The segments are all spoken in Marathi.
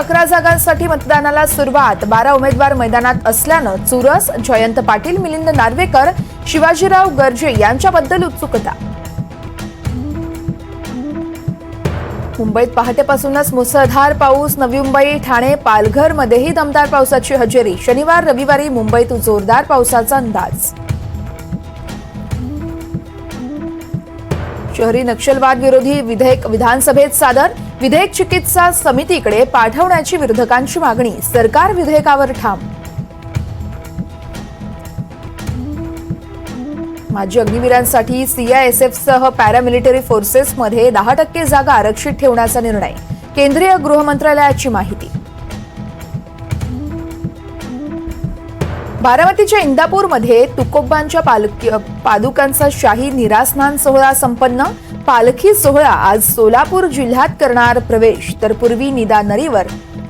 अकरा जागांसाठी मतदानाला सुरुवात. बारा उमेदवार मैदानात असल्यानं चुरस जयंत पाटील मिलिंद नार्वेकर शिवाजीराव गर्जे यांच्याबद्दल उत्सुकता. मुंबईत पहाटेपासूनच मुसळधार पाऊस नवी मुंबई ठाणे पालघरमध्येही दमदार पावसाची हजेरी. शनिवार रविवारी मुंबईत जोरदार पावसाचा अंदाज. शहरी नक्षलवाद विरोधी विधेयक विधानसभेत सादर. विधेयक चिकित्सा समितीकडे पाठवण्याची विरोधकांची मागणी. सरकार विधेयकावर ठाम. माजी अग्निवीरांसाठी सीआयएसएफ सह पॅरामिलिटरी फोर्सेसमध्ये दहा टक्के जागा आरक्षित ठेवण्याचा निर्णय. केंद्रीय गृह मंत्रालयाची माहिती. बारामतीच्या इंदापूरमध्ये तुकोबांच्या पालखी पादुकांचा शाही निरास्नान सोहळा संपन्न. पालखी सोहळा आज सोलापूर जिल्ह्यात करणार प्रवेश. तर पूर्वी निदा नदीवर.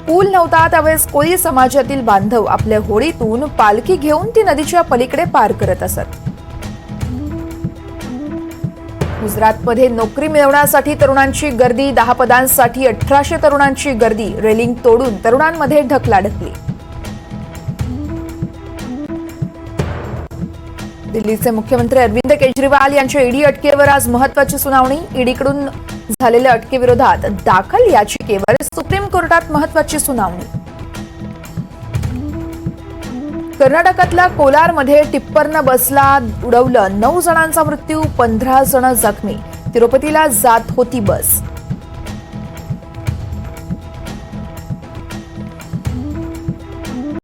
पूल नव्हता त्यावेळेस कोळी समाजातील बांधव आपल्या होडीतून पालखी घेऊन ती नदीच्या पलीकडे पार करत असत. गुजरातमध्ये नोकरी मिळवण्यासाठी तरुणांची गर्दी दहा पदांसाठी अठराशे तरुणांची गर्दी रेलिंग तोडून तरुणांमध्ये ढकलाढकली दिल्लीचे मुख्यमंत्री अरविंद केजरीवाल यांच्या ईडी अटकेवर आज महत्वाची सुनावणी. ईडीकडून झालेल्या अटकेविरोधात दाखल याचिकेवर सुप्रीम कोर्टात महत्वाची सुनावणी. कर्नाटकातल्या कोलारमध्ये टिप्परनं बसला उडवलं नऊ जणांचा मृत्यू पंधरा जण जखमी. तिरुपतीला जात होती बस.